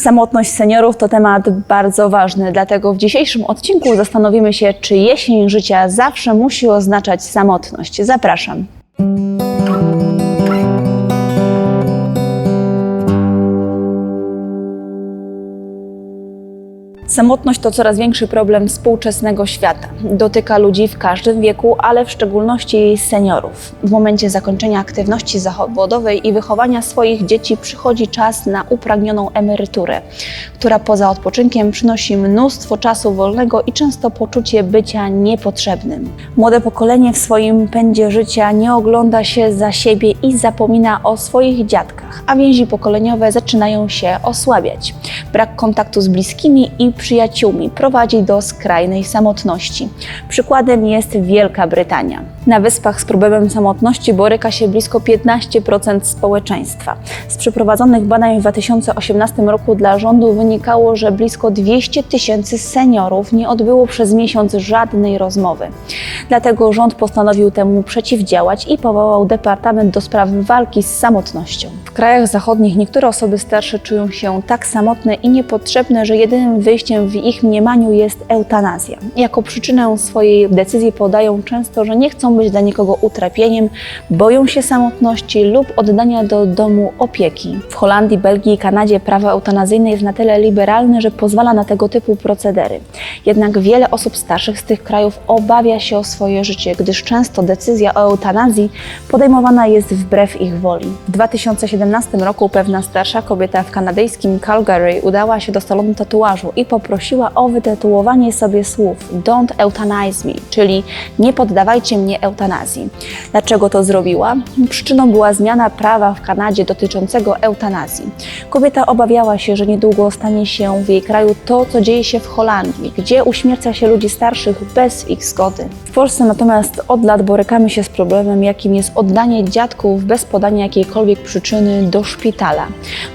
Samotność seniorów to temat bardzo ważny, dlatego w dzisiejszym odcinku zastanowimy się, czy jesień życia zawsze musi oznaczać samotność. Zapraszam. Samotność to coraz większy problem współczesnego świata. Dotyka ludzi w każdym wieku, ale w szczególności seniorów. W momencie zakończenia aktywności zawodowej i wychowania swoich dzieci przychodzi czas na upragnioną emeryturę, która poza odpoczynkiem przynosi mnóstwo czasu wolnego i często poczucie bycia niepotrzebnym. Młode pokolenie w swoim pędzie życia nie ogląda się za siebie i zapomina o swoich dziadkach, a więzi pokoleniowe zaczynają się osłabiać. Brak kontaktu z bliskimi i przyjaciółmi prowadzi do skrajnej samotności. Przykładem jest Wielka Brytania. Na wyspach z problemem samotności boryka się blisko 15% społeczeństwa. Z przeprowadzonych badań w 2018 roku dla rządu wynikało, że blisko 200 tysięcy seniorów nie odbyło przez miesiąc żadnej rozmowy. Dlatego rząd postanowił temu przeciwdziałać i powołał Departament do spraw walki z samotnością. W krajach zachodnich niektóre osoby starsze czują się tak samotne i niepotrzebne, że jedynym wyjściem w ich mniemaniu jest eutanazja. Jako przyczynę swojej decyzji podają często, że nie chcą być dla nikogo utrapieniem, boją się samotności lub oddania do domu opieki. W Holandii, Belgii i Kanadzie prawo eutanazyjne jest na tyle liberalne, że pozwala na tego typu procedery. Jednak wiele osób starszych z tych krajów obawia się o swoje życie, gdyż często decyzja o eutanazji podejmowana jest wbrew ich woli. W 2017 roku pewna starsza kobieta w kanadyjskim Calgary udała się do salonu tatuażu i poprosiła o wytatuowanie sobie słów Don't euthanize me, czyli nie poddawajcie mnie eutanazji. Dlaczego to zrobiła? Przyczyną była zmiana prawa w Kanadzie dotyczącego eutanazji. Kobieta obawiała się, że niedługo stanie się w jej kraju to, co dzieje się w Holandii, gdzie uśmierca się ludzi starszych bez ich zgody. W Polsce natomiast od lat borykamy się z problemem, jakim jest oddanie dziadków bez podania jakiejkolwiek przyczyny do szpitala.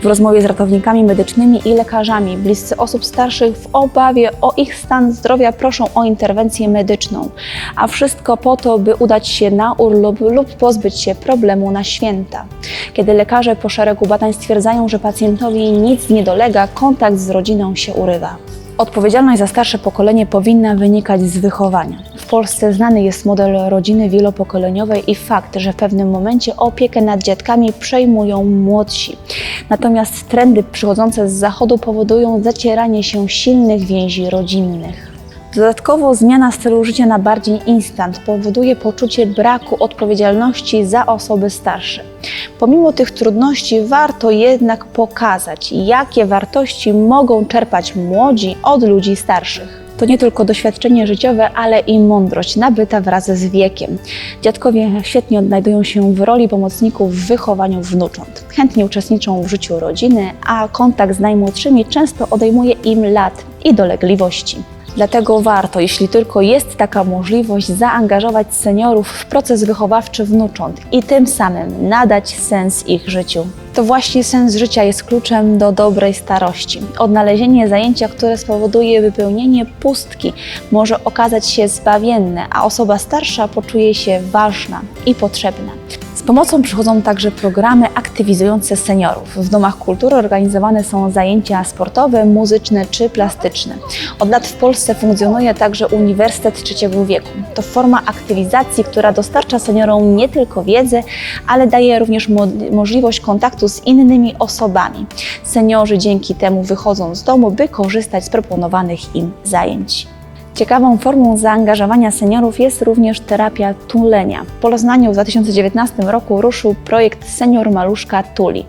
W rozmowie z ratownikami medycznymi i lekarzami bliscy osób starszych w obawie o ich stan zdrowia proszą o interwencję medyczną, a wszystko po to, by udać się na urlop lub pozbyć się problemu na święta. Kiedy lekarze po szeregu badań stwierdzają, że pacjentowi nic nie dolega, kontakt z rodziną się urywa. Odpowiedzialność za starsze pokolenie powinna wynikać z wychowania. Polsce znany jest model rodziny wielopokoleniowej i fakt, że w pewnym momencie opiekę nad dziadkami przejmują młodsi. Natomiast trendy przychodzące z zachodu powodują zacieranie się silnych więzi rodzinnych. Dodatkowo zmiana stylu życia na bardziej instant powoduje poczucie braku odpowiedzialności za osoby starsze. Pomimo tych trudności warto jednak pokazać, jakie wartości mogą czerpać młodzi od ludzi starszych. To nie tylko doświadczenie życiowe, ale i mądrość nabyta wraz z wiekiem. Dziadkowie świetnie odnajdują się w roli pomocników w wychowaniu wnucząt. Chętnie uczestniczą w życiu rodziny, a kontakt z najmłodszymi często odejmuje im lat i dolegliwości. Dlatego warto, jeśli tylko jest taka możliwość, zaangażować seniorów w proces wychowawczy wnucząt i tym samym nadać sens ich życiu. To właśnie sens życia jest kluczem do dobrej starości. Odnalezienie zajęcia, które spowoduje wypełnienie pustki, może okazać się zbawienne, a osoba starsza poczuje się ważna i potrzebna. Z pomocą przychodzą także programy aktywizujące seniorów. W domach kultury organizowane są zajęcia sportowe, muzyczne czy plastyczne. Od lat w Polsce funkcjonuje także Uniwersytet Trzeciego Wieku. To forma aktywizacji, która dostarcza seniorom nie tylko wiedzę, ale daje również mo możliwość kontaktu z innymi osobami. Seniorzy dzięki temu wychodzą z domu, by korzystać z proponowanych im zajęć. Ciekawą formą zaangażowania seniorów jest również terapia tulenia. W Poznaniu w 2019 roku ruszył projekt Senior Maluszka Tuli.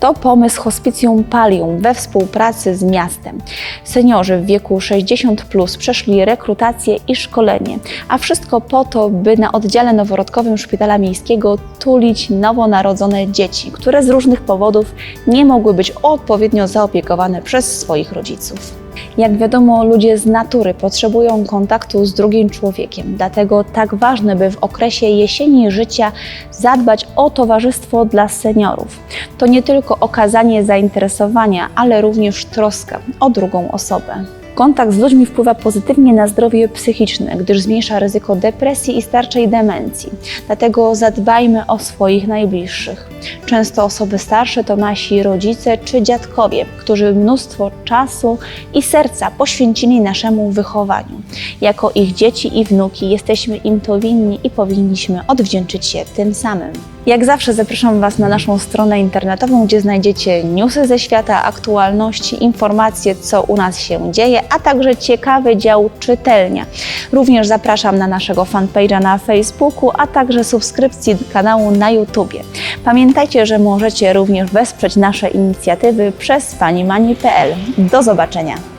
To pomysł Hospicjum Palium we współpracy z miastem. Seniorzy w wieku 60 plus przeszli rekrutację i szkolenie, a wszystko po to, by na oddziale noworodkowym Szpitala Miejskiego tulić nowonarodzone dzieci, które z różnych powodów nie mogły być odpowiednio zaopiekowane przez swoich rodziców. Jak wiadomo, ludzie z natury potrzebują kontaktu z drugim człowiekiem, dlatego tak ważne, by w okresie jesieni życia zadbać o towarzystwo dla seniorów. To nie tylko okazanie zainteresowania, ale również troska o drugą osobę. Kontakt z ludźmi wpływa pozytywnie na zdrowie psychiczne, gdyż zmniejsza ryzyko depresji i starczej demencji. Dlatego zadbajmy o swoich najbliższych. Często osoby starsze to nasi rodzice czy dziadkowie, którzy mnóstwo czasu i serca poświęcili naszemu wychowaniu. Jako ich dzieci i wnuki jesteśmy im to winni i powinniśmy odwdzięczyć się tym samym. Jak zawsze zapraszam Was na naszą stronę internetową, gdzie znajdziecie newsy ze świata, aktualności, informacje, co u nas się dzieje, a także ciekawy dział czytelnia. Również zapraszam na naszego fanpage'a na Facebooku, a także subskrypcji kanału na YouTubie. Pamiętajcie, że możecie również wesprzeć nasze inicjatywy przez fanimani.pl. Do zobaczenia!